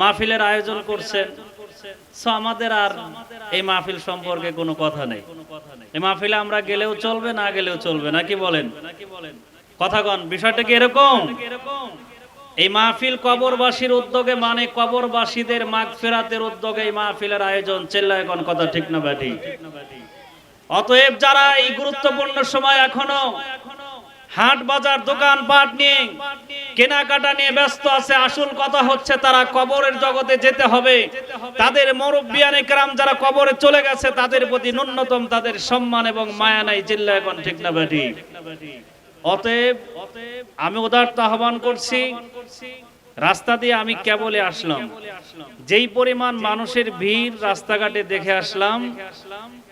মাহফিলের আয়োজন করছেন। আমাদের আর এই মাহফিল সম্পর্কে কোনো কথা নেই। এই মাহফিলে আমরা গেলেও চলবে, না গেলেও চলবে নাকি বলেন? কথা কন বিষয়টা কি এরকম? এই মাহফিল কবরবাসীর উদ্যোগে মানে কবরবাসীদের মাগ ফেরাতের উদ্যোগে এই মাহফিলের আয়োজন। চেল্লায় কোন কথা ঠিক না ব্যাটি? অতএব যারা এই গুরুত্বপূর্ণ সময় এখনও হাট বাজার দোকান পাট নিয়ে কেনাকাটা নিয়ে ব্যস্ত আছে, আসল কথা হচ্ছে তারা কবরের জগতে যেতে হবে। তাদের মুরব্বিয়ানে কেরাম যারা কবরে চলে গেছে, তাদের প্রতি ন্যূনতম তাদের সম্মান এবং মায়া নাই, চিল্লা এখন, ঠিক না অতএব আমি উদারতা আহ্বান করছি, রাস্তা দিয়ে আমি কেবলে আসলাম। যেই পরিমাণ মানুষের ভিড় রাস্তাঘাটে দেখে আসলাম,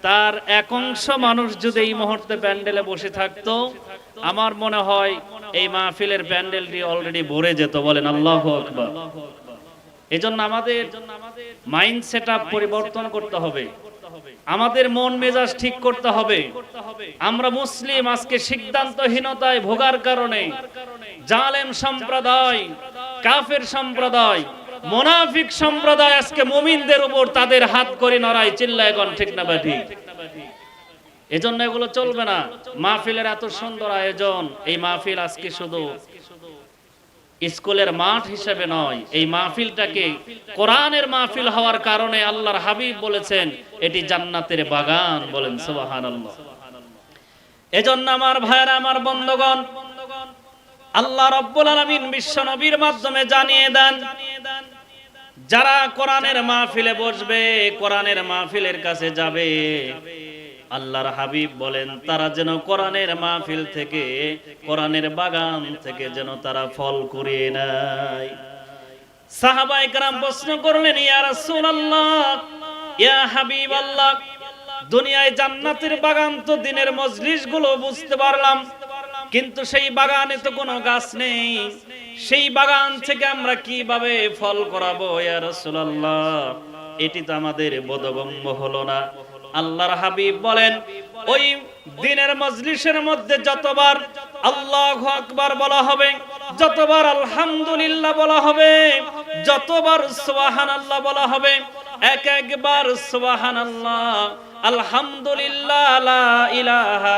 তার এক অংশ মানুষ যদি এই মুহূর্তে প্যান্ডেলে বসে থাকতো, আমার মনে হয় এই মাহফিলের প্যান্ডেলটি অলরেডি ভরে যেত, বলেন আল্লাহ আকবার। এজন্য আমাদের মাইন্ড সেট পরিবর্তন করতে হবে। আমাদের মন মেজাজ ঠিক করতে হবে। আমরা মুসলিম, আজকে সিদ্ধান্তহীনতায় ভোগার কারণে জালেম সম্প্রদায়, কাফের সম্প্রদায়, মোনাফিক সম্প্রদায় আজকে মুমিনদের উপর তাদের হাত করে নড়াই চিল্লায় গন ঠিক না বাঠি এজন্য এগুলো চলবে না। মাহফিলের এত সুন্দর আয়োজন, এই মাহফিল আজকে শুধু স্কুলের মাঠ হিসেবে নয়, এই মাহফিলটাকে কোরআনের মাহফিল হওয়ার কারণে আল্লাহর হাবিব বলেছেন, এটি জান্নাতের বাগান বলেন, সুবহানাল্লাহ। এজন্য আমার ভাইয়েরা, আমার বন্ধগণ, আল্লাহ রব্বুল আলামিন বিশ্ব নবীর মাধ্যমে জানিয়ে দেন, যারা কোরআনের মাহফিলে বসবে, কোরআনের মাহফিলের কাছে যাবে আল্লাহর হাবিব বলেন, তারা যেন কোরআনের মাহফিল থেকে, কোরআনের বাগান থেকে যেন তারা ফল কুড়িয়ে নেয়। সাহাবা একরাম প্রশ্ন করলেন, ইয়া রাসূলুল্লাহ, ইয়া হাবিবাল্লাহ, দুনিয়ায় জান্নাতের বাগান তো দিনের মজলিসগুলো বুঝতে পারলাম, কিন্তু সেই বাগানে তো কোনো গাছ নেই। সেই বাগান থেকে আমরা কীভাবে ফল করাবো, ইয়া রাসূলুল্লাহ? এটি তো আমাদের বোধগম্য হলো না। আল্লাহর হাবিব বলেন, ওই দিনের মজলিসের মধ্যে যতবার আল্লাহ আকবার বলা হবে, যতবার আলহামদুলিল্লাহ বলা হবে, যতবার সুবহানাল্লাহ বলা হবে, এক একবার সুবহানাল্লাহ আলহামদুলিল্লাহ ইলাহা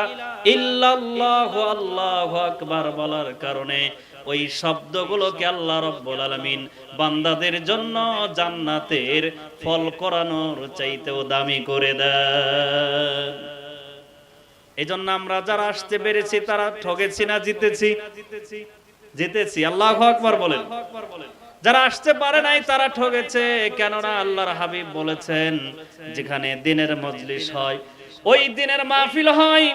ইল্লাল্লাহু, আল্লাহু আকবার বলার কারণে ওই শব্দগুলোকে আল্লাহ রব্বুল আলামিন বান্দাদের জন্য জান্নাতের ফল করানোর চাইতেও দামি করে দেয় এই জন্য আমরা যারা আসতে পেরেছি, তারা ঠকেছি না, জিতেছি। জিতেছি, আল্লাহ আকবার বলেন। যারা আসতে পারে নাই, তারা ঠকেছে কেননা আল্লাহর হাবিব বলেছেন, যেখানে দিনের মজলিস হয়, ওই দিনের মাহফিল হয়,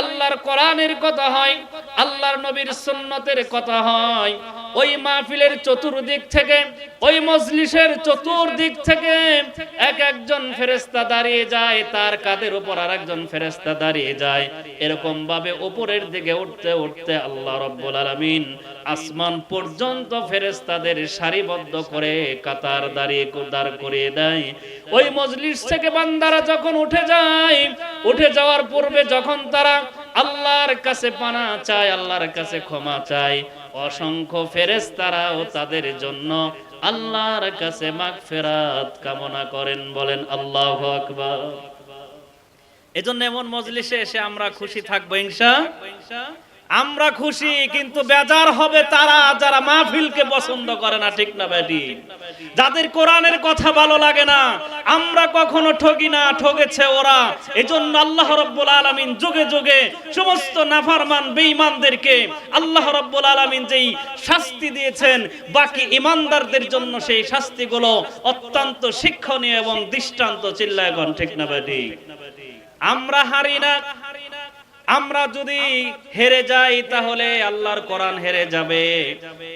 আল্লাহর কোরআনের কথা হয়, আল্লাহর নবীর সুন্নতের কথা হয়। ওই মাহফিলের চতুর্দিক থেকে, ওই মজলিসের চতুর্দিক থেকে এক একজন ফেরেস্তা দাঁড়িয়ে যায়, তার কাদের উপর আর একজন ফেরেস্তা দাঁড়িয়ে যায়। এরকম ভাবে উপরের দিকে উঠতে উঠতে আল্লাহ রব্বুল আলামিন আসমান পর্যন্ত ফেরেস্তাদের সারিবদ্ধ করে কাতার দাঁড়িয়ে দাঁড় করিয়ে দেয়। ওই মজলিস থেকে বান্দারা যখন উঠে যায়, উঠে যাওয়ার পূর্বে যখন তারা আল্লাহর কাছে পানা চায়, আল্লাহর কাছে ক্ষমা চায় অসংখ্য ফেরেস্তারাও তাদের জন্য আল্লাহর কাছে মাগফিরাত কামনা করেন, বলেন আল্লাহ এজন্য এমন মজলিসে এসে আমরা খুশি থাকব, ইনশা। আমরা খুশি, কিন্তু বেজার হবে তারা যারা মাহফিলকে পছন্দ করে না, ঠিক না বেটি? যাদের কোরআনের কথা ভালো লাগে না, আমরা কখনো ঠগি না, ঠগেছে ওরা। এজন্য আল্লাহ রব্বুল আলামিন যুগে যুগে সমস্ত নাফারমান, বেঈমানদেরকে আল্লাহ রব্বুল আলামিন যেই শাস্তি দিয়েছেন, বাকি ইমানদারদের জন্য সেই শাস্তিগুলো অত্যন্ত শিক্ষণীয় এবং দৃষ্টান্ত চিল্লায়গণ ঠিক না বেটি? আমরা হারি না আমরা যদি হেরে যাই, তাহলে আল্লাহর কোরআন হেরে যাবে।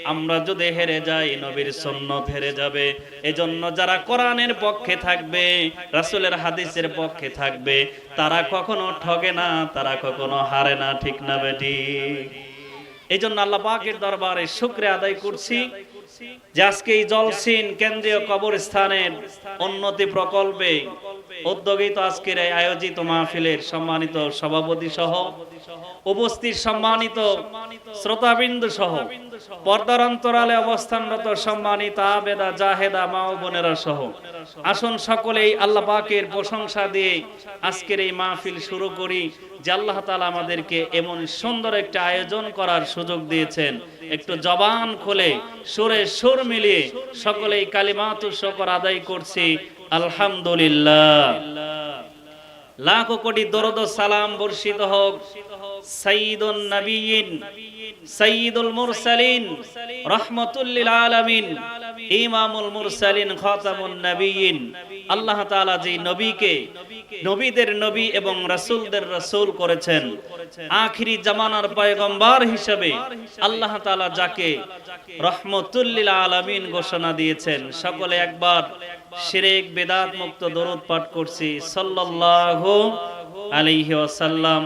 আমরা যদি হেরে যাই, নবীর সুন্নত হেরে যাবে। এজন্য যারা কোরআনের পক্ষে থাকবে, রাসূলের হাদিসের পক্ষে থাকবে, তারা কখনো ঠগে না, তারা কখনো হারে না, ঠিক না বেটি? এই জন্য আল্লাহ পাকের দরবারে শুক্রিয়া আদায় করছি। যে আজকে এই জলসিন কেন্দ্রীয় কবরস্থানের উন্নতি প্রকল্পে উদ্যোগী তো আজকের এই আয়োজিত মাহফিলের সম্মানিত সভাপতি সহ উপস্থিত সম্মানিত শ্রোতাবিন্দু সহ অন্তরালে অবস্থানরত সম্মানিত আবেদা জাহেদা মা বোনেরা সহ। আসুন সকলেই আল্লাহ পাকের প্রশংসা দিয়ে আজকের এই মাহফিল শুরু করি। যে আল্লাহ তাআলা আমাদেরকে এমন সুন্দর একটা আয়োজন করার সুযোগ দিয়েছেন। একটু জবান খুলে, সুরে সুর মিলিয়ে সকলেই কালিমাতু শকর আদায় করছি। আলহামদুলিল্লাহ। লাখো কোটি দরদ সালাম বর্ষিত হোক। সাইয়্যিদুন নবিয়িন সাইয়্যিদুল মুরসালিন রাহমাতুল্লিল আলামিন। ইমামুল মুরসালিন, খাতামুন নবিয়িন। আল্লাহ তাআলা নবীকে, নবীদের নবী এবং রাসূলদের রাসূল করেছেন, আখিরি জামানার পয়গম্বর হিসেবে আল্লাহ তাআলা যাকে রহমতুল্লিল আলামিন ঘোষণা দিয়েছেন, সকলে একবার শিরেক বেদাত মুক্ত দরুদ পাঠ করছি। সাল্লাল্লাহু আলাইহি ওয়াসাল্লাম,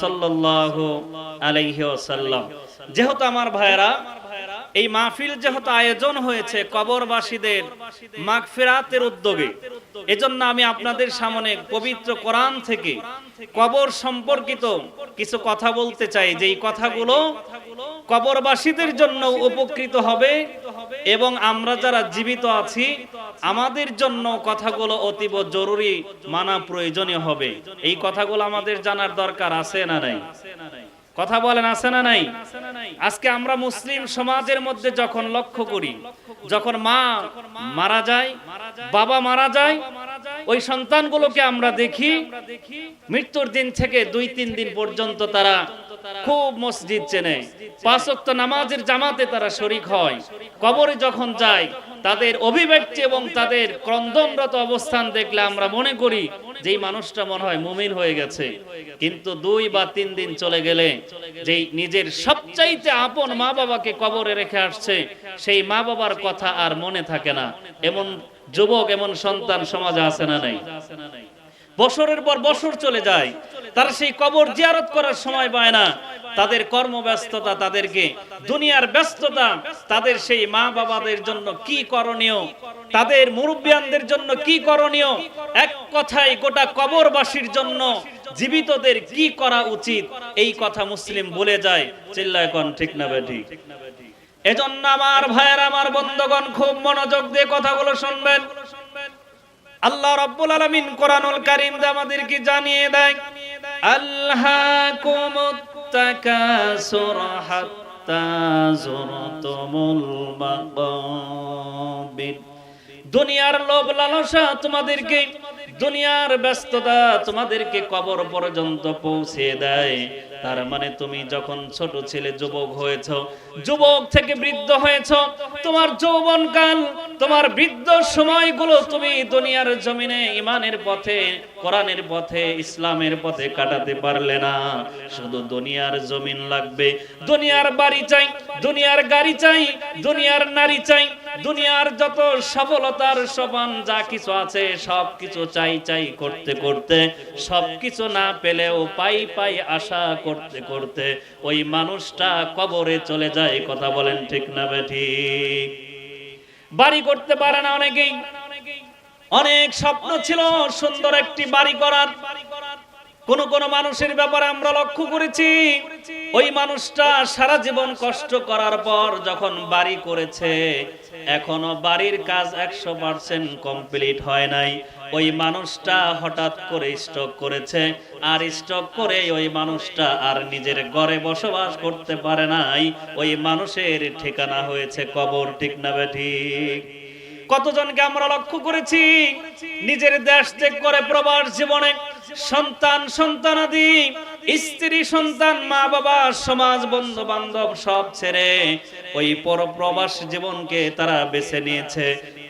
সাল্লাল্লাহু আলাইহি ওয়াসাল্লাম। যেহেতু আমার ভাইরা এই মাহফিল যেহেতু আয়োজন হয়েছে কবরবাসীদের মাগফিরাতের উদ্যোগে, এজন্য আমি আপনাদের সামনে পবিত্র কোরআন থেকে কবর সম্পর্কিত কিছু কথা বলতে চাই, যে এই কথাগুলো কবরবাসীদের জন্য উপকৃত হবে এবং আমরা যারা জীবিত আছি, আমাদের জন্য কথাগুলো অতীব জরুরি মানা প্রয়োজনীয় হবে। এই কথাগুলো আমাদের জানার দরকার আছে না নাই? কথা বলেন, আছে না নাই? আজকে আমরা মুসলিম সমাজের মধ্যে যখন লক্ষ্য করি, যখন মা মারা যায়, বাবা মারা যায়, ওই সন্তানগুলোকে আমরা দেখি, মৃত্যুর দিন থেকে দুই, তিন দিন পর্যন্ত তারা খুব মসজিদ চেনে। পাঁচ নামাজের জামাতে তারা শরিক হয়। কবরে যখন যায় তাদের অভিব্যক্তি এবং তাদের ক্রন্দনরত অবস্থান দেখলে আমরা মনে করি যে মানুষটা মনে হয় মুমিন হয়ে গেছে। কিন্তু দুই বা তিন দিন চলে গেলে যেই নিজের সবচাইতে আপন মা বাবাকে কবরে রেখে আসছে, সেই মা বাবার কথা আর মনে থাকে না। এমন যুবক, এমন সন্তান সমাজে আছে না নাই? বছরের পর বছর চলে যায়। তারা সেই কবর জিয়ারত করার সময় পায় না। তাদের কর্মব্যস্ততা তাদেরকে, দুনিয়ার ব্যস্ততা, তাদের সেই মা বাবাদের জন্য কি করণীয়? তাদের মুরব্বিয়ানদের জন্য কি করণীয়? এক কথায় গোটা কবরবাসীর জন্য জীবিতদের কি করা উচিত? এই কথা মুসলিম বলে যায়। চিল্লায় কন, ঠিক না বেঠি এজন্য আমার ভাইয়ের, আমার বন্ধগণ, খুব মনোযোগ দিয়ে কথাগুলো শুনবেন। আল্লাহ রাব্বুল আলামিন কোরআনুল কারীম আমাদেরকে জানিয়ে দেয় আল্লাহ তাকাসুর হাত্তা যুরতুমুল মাকাবির দুনিয়ার লোভ লালসা তোমাদেরকে দুনিয়ার ব্যস্ততা তোমাদেরকে কবর পর্যন্ত পৌঁছে দেয়। তার মানে তুমি যখন ছোট ছেলে, যুবক হয়েছ, যুবক থেকে বৃদ্ধ হয়েছ, তোমার যৌবনকাল, তোমার বৃদ্ধ সময়গুলো তুমি দুনিয়ার জমিনে ইমানের পথে, কোরআনের পথে, ইসলামের পথে কাটাতে পারলে না। শুধু দুনিয়ার জমিন লাগবে, দুনিয়ার বাড়ি চাই, দুনিয়ার গাড়ি চাই, দুনিয়ার নারী চাই দুনিয়ার যত সফলতার সবান যা কিছু আছে সব কিছু চাই চাই করতে করতে, সব কিছু না পেলেও পাই পাই আশা করতে করতে, ওই মানুষটা কবরে চলে যায়, কথা বলেন ঠিক না ঠিক বাড়ি করতে পারে না অনেকেই। অনেক স্বপ্ন ছিল সুন্দর একটি বাড়ি করার কোন কোন মানুষের ব্যাপারে আমরা লক্ষ্য করেছি। ওই মানুষটা সারা জীবন কষ্ট করার পর যখন বাড়ি করেছে, এখনও বাড়ির কাজ একশো পার্সেন্ট কমপ্লিট হয় নাই। ওই মানুষটা হঠাৎ করে স্টক করেছে, আর স্টক করে ওই মানুষটা আর নিজের ঘরে বসবাস করতে পারে নাই। ওই মানুষের ঠিকানা হয়েছে কবর, ঠিক না ঠিক? কতজনকে আমরা লক্ষ্য করেছি? নিজের দেশ ত্যাগ করে প্রবাস জীবনে সন্তান, সন্তানাদি, স্ত্রী, সন্তান, মা বাবা, সমাজ, বন্ধু বান্ধব সব ছেড়ে ওই পরপ্রবাস জীবনকে তারা বেছে নিয়েছে,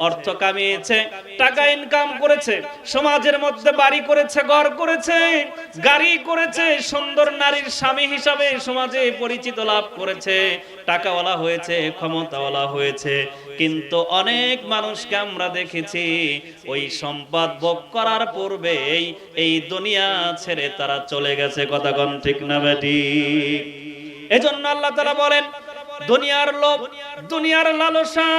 অর্থ কামিয়েছে, টাকা ইনকাম করেছে, সমাজের মধ্যে বাড়ি করেছে, ঘর করেছে, গাড়ি করেছে, সুন্দর নারীর স্বামী হিসাবে সমাজে পরিচিত লাভ করেছে, টাকাওয়ালা হয়েছে, ক্ষমতাওয়ালা হয়েছে। কিন্তু অনেক মানুষকে আমরা দেখেছি, ওই সম্পদ ভোগ করার পূর্বেই এই দুনিয়া ছেড়ে তারা চলে গেছে। কথা কন ঠিক না বেটি এজন্য আল্লাহ তারা বলেন, দুনিয়ার লোভ, দুনিয়ার লালসা,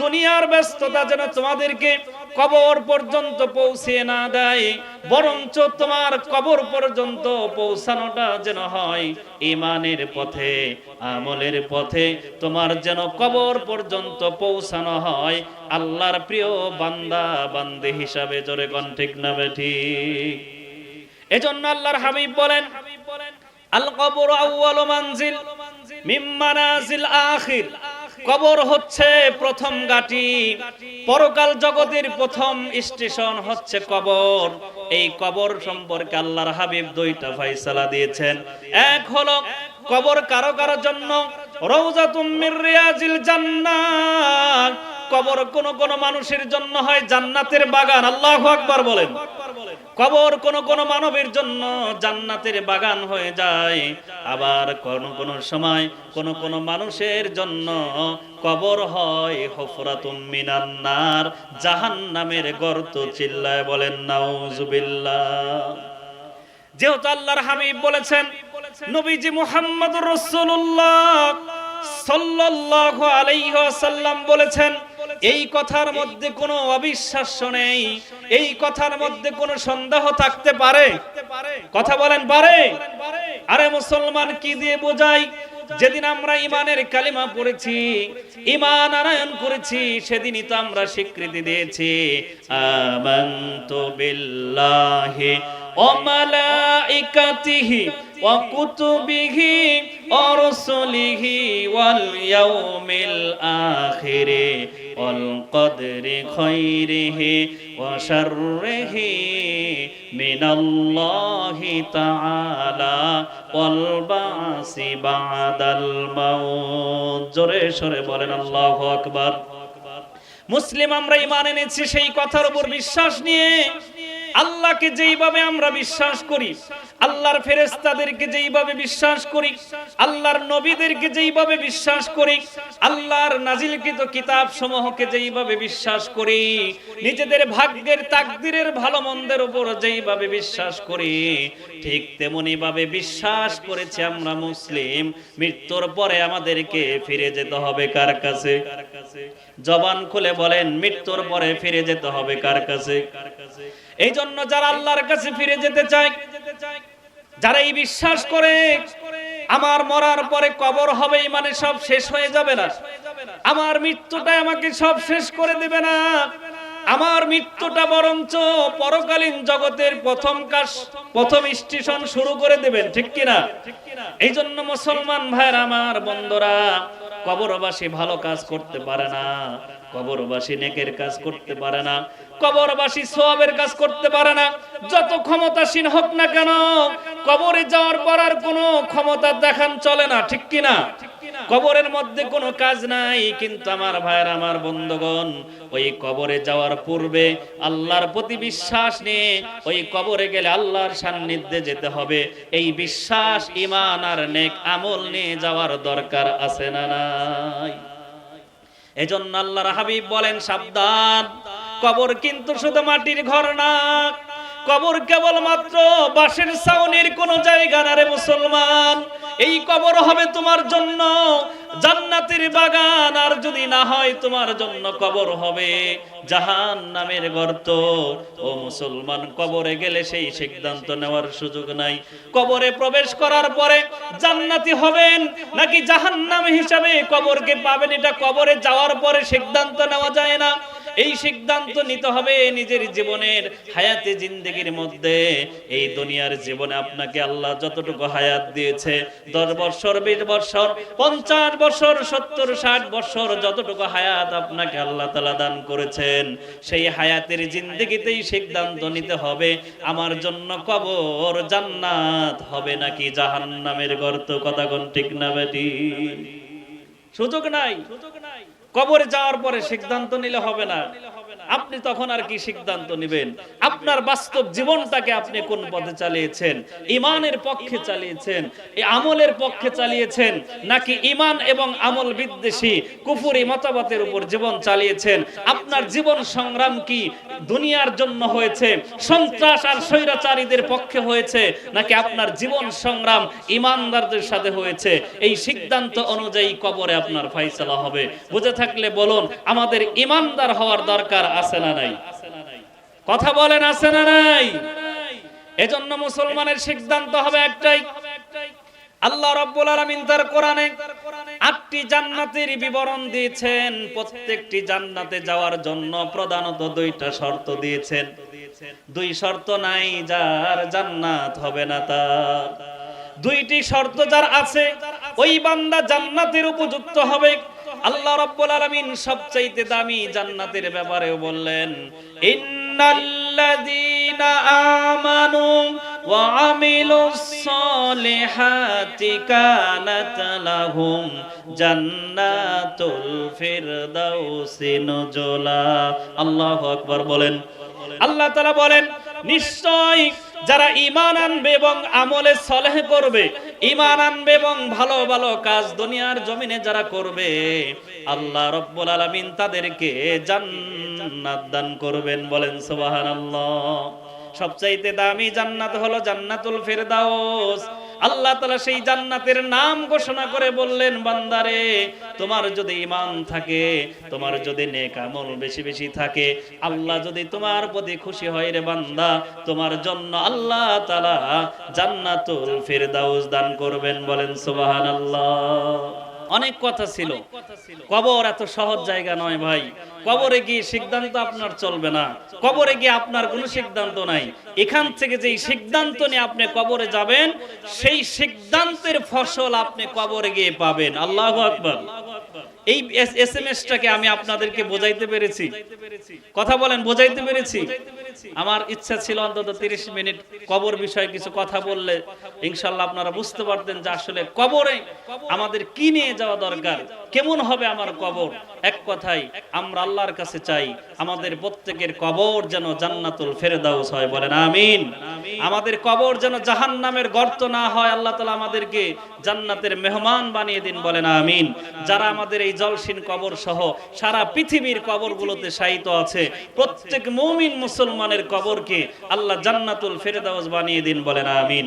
দুনিয়ার ব্যস্ততা যেন তোমাদেরকে কবর পর্যন্ত পৌঁছে না দেয়, বরঞ্চ তোমার কবর পর্যন্ত পৌঁছানোটা যেন হয় ইমানের পথে, আমলের পথে, তোমার যেন কবর পর্যন্ত পৌঁছানো হয়। আল্লাহর প্রিয় বান্দা, বান্দে হিসাবে জোরে কন, ঠিক না ঠিক? এজন্য আল্লাহর হাবিব বলেন আল কবর আউয়াল মানজিল মিম মানাজিল আখির। কবর হচ্ছে প্রথম গাটি পরকাল জগতের প্রথম স্টেশন হচ্ছে কবর। এই কবর সম্পর্কে আল্লাহর হাবিব দুইটা ফয়সালা দিয়েছেন। এক হলো, কবর কারও কারও জন্য রওজাতুম মির রিয়াজিল জান্নাত। কবর কোন কোন মানুষের জন্য হয় জান্নাতের বাগান। আল্লাহু আকবার বলেন। কবর কোন কোন মানবের জন্য জান্নাতের বাগান হয়ে যায়। আবার কোন কোন সময় কোন কোন মানুষের জন্য কবর হয় হফরাতুম মিনান নার, জাহান্নামের গর্ত চিল্লায় বলেন, নাউজুবিল্লাহ। যেহেতু আল্লাহর হাবিব বলেছেন, নবীজি মুহাম্মদুর রাসূলুল্লাহ সাল্লাল্লাহু আলাইহি ওয়াসাল্লাম বলেছেন এই কথার মধ্যে কোনো অবিশ্বাস্য নেই এই কথার মধ্যে কোনো সন্দেহ থাকতে পারে। কথা বলেন পারে। আরে মুসলমান কি দিয়ে বোঝাই? যেদিন আমরা ইমানের কালিমা পড়েছি ইমান আনায়ন করেছি সেদিনই তো আমরা স্বীকৃতি দিয়েছি। আমান্তু বিল্লাহি ওয়া মালাইকাতিহি ওয়া কুতুবিহি ওয়া রুসুলিহি ওয়াল ইয়াউমিল আখিরি। খাইরিহি ওয়া শাররিহি মিনাল্লাহি তাআলা ওয়াল বাসি বাদাল মাউত। জোরে সরে বলেন আল্লাহু আকবার। মুসলিম আমরা ইমান এনেছি সেই কথার উপর বিশ্বাস নিয়ে, আল্লাহকে যেইভাবে আমরা বিশ্বাস করি আল্লাহর ফেরেস্তাদেরকে যেইভাবে বিশ্বাস করি, আল্লাহর নবীদেরকে যেইভাবে বিশ্বাস করি, আল্লাহর নাজিলকৃত কিতাব সমূহকে যেইভাবে বিশ্বাস করি, নিজেদের ভাগ্যের তাকদিরের ভালো মন্দের উপর যেইভাবে বিশ্বাস করি, ঠিক তেমনি ভাবে বিশ্বাস করেছি আমরা মুসলিম, মৃত্যুর পরে আমাদেরকে ফিরে যেতে হবে কার কাছে? জবান খুলে বলেন, মৃত্যুর পরে ফিরে যেতে হবে কার কাছে? এই জন্য যারা আল্লাহর কাছে ফিরে যেতে চায় যারা এই বিশ্বাস করে, আমার মরার পরে কবর হবে মানে সব শেষ হয়ে যাবে না। আমার মৃত্যুটা আমাকে সব শেষ করে দেবে না। আমার মৃত্যুটা বরঞ্চ পরকালীন জগতের প্রথম কাজ প্রথম স্টেশন শুরু করে দেবেন, ঠিক কিনা? এই জন্য মুসলমান ভাইয়ের, আমার বন্ধুরা, কবরবাসী ভালো কাজ করতে পারে না। কবরবাসী নেকের কাজ করতে পারে না। কবরবাসী সোয়াবের কাজ করতে পারে না। যত ক্ষমতাসীন হোক না কেন, কবরে যাওয়ার পর আর কোনো ক্ষমতা দেখান চলে না, ঠিক কিনা? কবরের মধ্যে কোনো কাজ নাই, কিন্তু আমার ভাইয়ের, আমার বন্ধুগণ, ওই কবরে যাওয়ার পূর্বে আল্লাহর প্রতি বিশ্বাস নিয়ে ওই কবরে গেলে আল্লাহর সান্নিধ্যে যেতে হবে। এই বিশ্বাস ইমান আর নেক আমল নিয়ে যাওয়ার দরকার আছে না নাই? এজন্য আল্লাহর হাবিব বলেন, সাবধান। কবর কিন্তু শুধু মাটির ঘর না, কবর কেবলমাত্র বাঁশের ছাউনির কোন জায়গা না রে মুসলমান। এই কবর হবে তোমার জন্য জান্নাতের বাগান, আর যদি না হয় তোমার জন্য কবর হবে জাহান নামের গর্ত। ও মুসলমান, কবরে গেলে সেই সিদ্ধান্ত নেওয়ার সুযোগ নাই। কবরে প্রবেশ করার পরে জান্নাতি হবেন নাকি জাহান্নাম হিসাবে কবরকে পাবেন? এটা কবরে যাওয়ার পরে সিদ্ধান্ত নেওয়া যায় না। এই সিদ্ধান্ত নিতে হবে নিজের জীবনের হায়াতে জিন্দগির মধ্যে। এই দুনিয়ার জীবনে আপনাকে আল্লাহ যতটুকু হায়াত দিয়েছে, দশ বছর, বিশ বছর, পঞ্চাশ বছর, সত্তর, ষাট বছর যতটুকু হায়াত আপনাকে আল্লাহ তালা দান করেছেন, সেই হায়াতের জিন্দগিতেই সিদ্ধান্ত নিতে হবে। আমার জন্য কবর জান্নাত হবে নাকি জাহান্নামের গর্ত? কথা কোন ঠিক না বেটি? সুযোগ নাই। সুযোগ কবরে যাওয়ার পরে সিদ্ধান্ত নিলে হবে না। আপনি তখন আর কি সিদ্ধান্ত নেবেন? আপনার বাস্তব জীবনটাকে আপনি কোন পথে চালিয়েছেন? ইমানের পক্ষে চালিয়েছেন? আমলের পক্ষে চালিয়েছেন? নাকি ইমান এবং আমল বিদ্বেষী কুফুরি মতামতের উপর জীবন চালিয়েছেন? আপনার জীবন সংগ্রাম কি দুনিয়ার জন্য হয়েছে? সন্ত্রাস আর স্বৈরাচারীদের পক্ষে হয়েছে? নাকি আপনার জীবন সংগ্রাম ইমানদারদের সাথে হয়েছে? এই সিদ্ধান্ত অনুযায়ী কবরে আপনার ফাইসলা হবে। বুঝে থাকলে বলুন, আমাদের ইমানদার হওয়ার দরকার আছে না নাই? কথা বলেন, আছে না নাই? এজন্য মুসলমানের সিদ্ধান্ত হবে একটাই। আল্লাহ রাব্বুল আলামিন তার কোরআনে আটটি জান্নাতের বিবরণ দিয়েছেন। প্রত্যেকটি জান্নাতে যাওয়ার জন্য প্রধানত দুইটা শর্ত দিয়েছেন। দুই শর্ত নাই, যার জান্নাত হবে না তার। দুইটি শর্ত যার আছে, ওই বান্দা জান্নাতের উপযুক্ত হবে। আল্লাহ রাব্বুল আলামিন সবচাইতে দামি জান্নাতের ব্যাপারেও বললেন, ইন্নাল্লাযীনা আমানু ওয়া আমিলুস সলিহাতি কানাত লাহুম জান্নাতুল ফিরদাউসি নুজুলা। আল্লাহু আকবার বলেন। আল্লাহ তাআলা বলেন, নিশ্চয় যারা ঈমান আনবে এবং আমলে সলেহ করবে ঈমান আনবে এবং ভালো ভালো কাজ দুনিয়ার জমিনে যারা করবে, আল্লাহ রব্বুল আলামিন তাদেরকে জান্নাত দান করবেন বলেন সুবহানাল্লাহ। সবচাইতে দামি জান্নাত হলো জান্নাতুল ফেরদাউস। আল্লাহ তাআলা সেই জান্নাতের নাম ঘোষণা করে বললেন বান্দারে তোমার যদি ঈমান থাকে তোমার যদি নেক আমল বেশি বেশি থাকে আল্লাহ যদি তোমার প্রতি খুশি হয় রে বান্দা তোমার জন্য আল্লাহ তাআলা জান্নাতুল ফেরদাউস দান করবেন বলেন সুবাহান আল্লাহ অনেক কথা ছিল। কবর এত সহজ জায়গা নয় ভাই। কবরে গিয়ে সিদ্ধান্ত আপনার চলবে না। কবরে গিয়ে আপনার কোনো সিদ্ধান্ত নাই। এখান থেকে যেই সিদ্ধান্ত নিয়ে আপনি কবরে যাবেন, সেই সিদ্ধান্তের ফসল আপনি কবরে গিয়ে পাবেন। আল্লাহ আকবার। এই এস এম এসটাকে আমি আপনাদেরকে বোঝাইতে পেরেছি। কথা বলেন, বোঝাইতে পেরেছি। আমার ইচ্ছা ছিল অন্তত 30 মিনিট কবর বিষয়ে কিছু কথা বললে, ইনশাল্লাহ আপনারা বুঝতে পারতেন যে আসলে কবরে আমাদের কি নিয়ে যাওয়া দরকার, কেমন হবে আমার কবর। এক কথাই আমরা আল্লাহর কাছে চাই আমাদের প্রত্যেকের কবর যেন জান্নাতুল ফেরদাউস হয়, বলেন আমিন। আমাদের কবর যেন জাহান্নামের গর্ত না হয়, আল্লাহ তাআলা আমাদেরকে জান্নাতের মেহমান বানিয়ে দিন, বলেন আমিন। যারা আমাদের এই জলসীন কবর সহ সারা পৃথিবীর কবরগুলোতে শায়িত আছে। প্রত্যেক মুমিন মুসলমানের কবরকে আল্লাহ জান্নাতুল ফেরদাউস বানিয়ে দিন বলেন, আমিন।